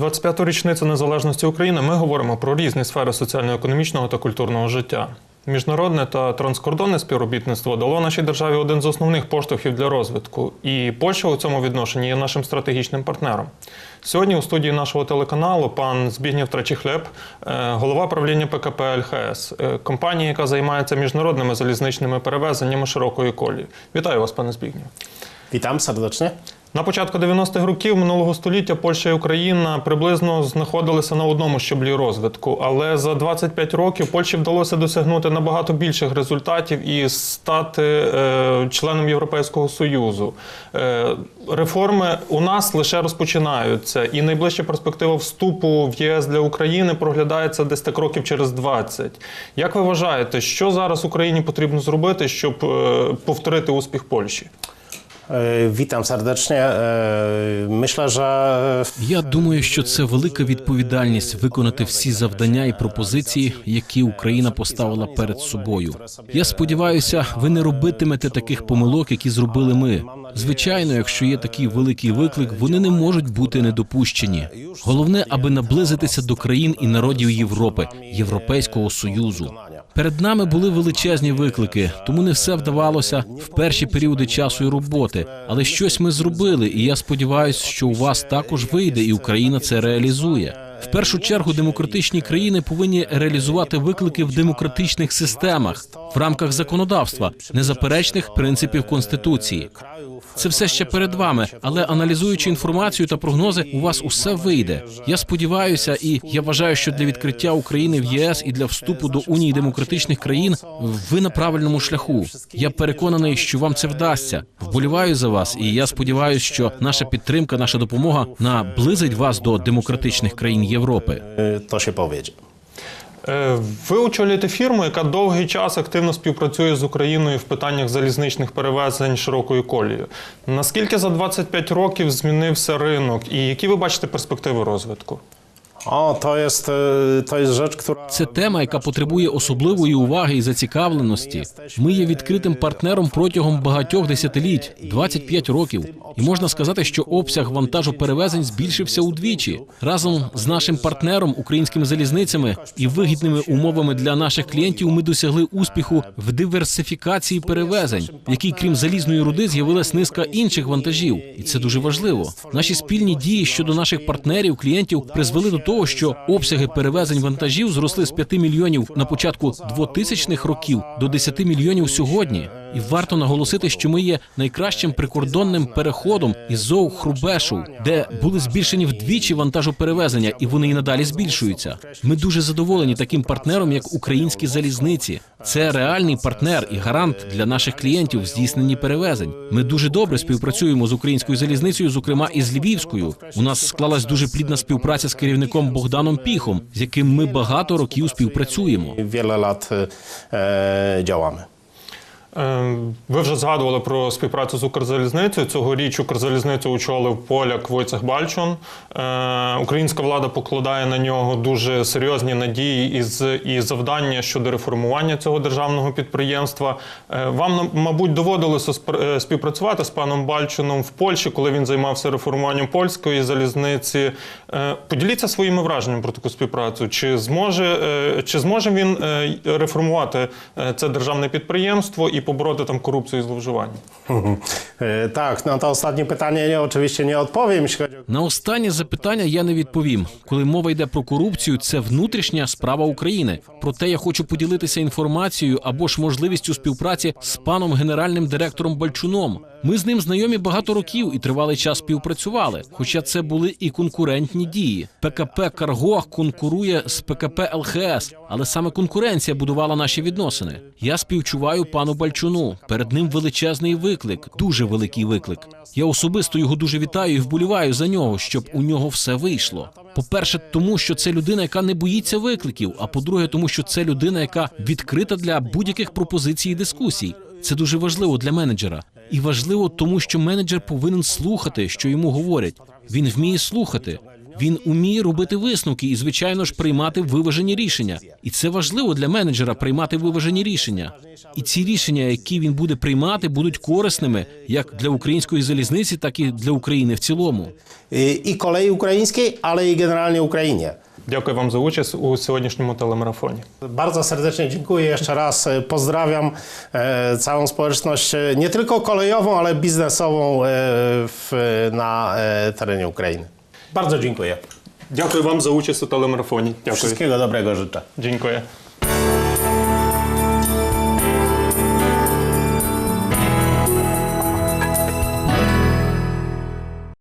25-ту річницю незалежності України ми говоримо про різні сфери соціально-економічного та культурного життя. Міжнародне та транскордонне співробітництво дало нашій державі один з основних поштовхів для розвитку, і Польща у цьому відношенні є нашим стратегічним партнером. Сьогодні у студії нашого телеканалу пан Збігнєв Трачіхлеб, е, голова правління ПКП ЛХС, е, компанії, яка займається міжнародними залізничними перевезеннями широкої колії. Вітаю вас, пане Збігнєв. Witam serdecznie. На початку 90-х років минулого століття Польща і Україна приблизно знаходилися на одному щаблі розвитку, але за 25 років Польщі вдалося досягнути набагато більших результатів і стати е, членом Європейського союзу. Е, реформи у нас лише розпочинаються, і найближча перспектива вступу в ЄС для України проглядається десь так років через 20. Як ви вважаєте, що зараз Україні потрібно зробити, щоб е, повторити успіх Польщі? E, Witam serdecznie. E, Myślę, że Я думаю, що це велика відповідальність виконати всі завдання і пропозиції, які Україна поставила перед собою. Я сподіваюся, ви не робитимете таких помилок, які зробили ми. Звичайно, якщо є такий великий виклик, вони не можуть бути недопущені. Головне, аби наблизитися до країн і народів Європи, Європейського союзу. Перед нами були величезні виклики, тому не все вдавалося в перші періоди часу і роботи. Але щось ми зробили, і я сподіваюся, що у вас також вийде, і Україна це реалізує. В першу чергу демократичні країни повинні реалізувати виклики в демократичних системах в рамках законодавства, незаперечних принципів конституції. Це все ще перед вами, але аналізуючи інформацію та прогнози, у вас усе вийде. Я сподіваюся, і я вважаю, що для відкриття України в ЄС і для вступу до унії демократичних країн ви на правильному шляху. Я переконаний, що вам це вдасться. Вболіваю за вас, і я сподіваюся, що наша підтримка, наша допомога наблизить вас до демократичних країн Європи. e, to się powiedzie. Е, Ви очолюєте фірму, яка довгий час активно співпрацює з Україною в питаннях залізничних перевезень широкою колією. Наскільки за 25 років змінився ринок, і які ви бачите перспективи розвитку? O, to jest, e, to jest rzecz, która Це тема, яка потребує особливої уваги і зацікавленості. Ми є відкритим партнером протягом багатьох десятиліть 25 років. І можна сказати, що обсяг вантажоперевезень збільшився удвічі. Разом з нашим партнером, українськими залізницями і вигідними умовами для наших клієнтів ми досягли успіху в диверсифікації перевезень, в якій, крім залізної руди, з'явилась низка інших вантажів, і це дуже важливо. Наші спільні дії щодо наших партнерів, клієнтів призвели до того, що обсяги перевезень вантажів зросли з 5 мільйонів на початку 2000-х років до 10 мільйонів сьогодні. І варто наголосити, що ми є найкращим прикордонним переходом із ЗОУ Хрубешу, де були збільшені вдвічі вантажоперевезення, і вони і надалі збільшуються. Ми дуже задоволені таким партнером, як українські залізниці. Це реальний партнер і гарант для наших клієнтів в здійсненні перевезень. Ми дуже добре співпрацюємо з українською залізницею, зокрема і з Львівською. У нас склалась дуже плідна співпраця з керівником Богданом Піхом, з яким ми багато років співпрацюємо. wiele lat Ви вже згадували про співпрацю з Укрзалізницею. Цьогоріч Укрзалізницю очолив поляк Войцех Бальчун. Е, Українська влада покладає на нього дуже серйозні надії і, завдання щодо реформування цього державного підприємства. Е, Вам, мабуть, доводилося е, співпрацювати з паном Бальчуном в Польщі, коли він займався реформуванням польської залізниці. Е, Поділіться своїми враженнями про таку співпрацю. Чи зможе, е, чи зможе він е, реформувати е, це державне підприємство і побороти там корупцію і зловживання? E, Tak, no to ostatnie pytanie nie, oczywiście nie odpowiem, На останнє запитання я не відповім. Коли мова йде про корупцію, це внутрішня справа України. Проте я хочу поділитися інформацією або ж можливістю співпраці з паном генеральним директором Бальчуном. Ми з ним знайомі багато років і тривалий час співпрацювали. Хоча це були і конкурентні дії. ПКП Карго конкурує з ПКП ЛХС, але саме конкуренція будувала наші відносини. Я співчуваю пану Бальчуну. Перед ним величезний виклик, дуже великий виклик. Я особисто його дуже вітаю і вболіваю за нього, щоб у нього все вийшло. По-перше, тому що це людина, яка не боїться викликів. А по-друге, тому що це людина, яка відкрита для будь-яких пропозицій і дискусій. Це дуже важливо для менеджера. І важливо, тому що менеджер повинен слухати, що йому говорять. Він вміє слухати. Він уміє робити висновки і, звичайно ж, приймати виважені рішення. І це важливо для менеджера приймати виважені рішення. І ці рішення, які він буде приймати, будуть корисними як для української залізниці, так і для України в цілому. I, I kolei ukraińskiej, ale i generalnie Ukrainie. Dякую вам за участь у сьогоднішньому телемарафоні. Bardzo serdecznie dziękuję jeszcze raz. e, Pozdrawiam e, całą społeczność, e, nie tylko kolejową, ale biznesową e, w, na e, terenie Ukrainy. Bardzo dziękuję. Дякую вам за участь у телемарафоні. Дякую. Wszystkiego dobrego życzę. Дякую.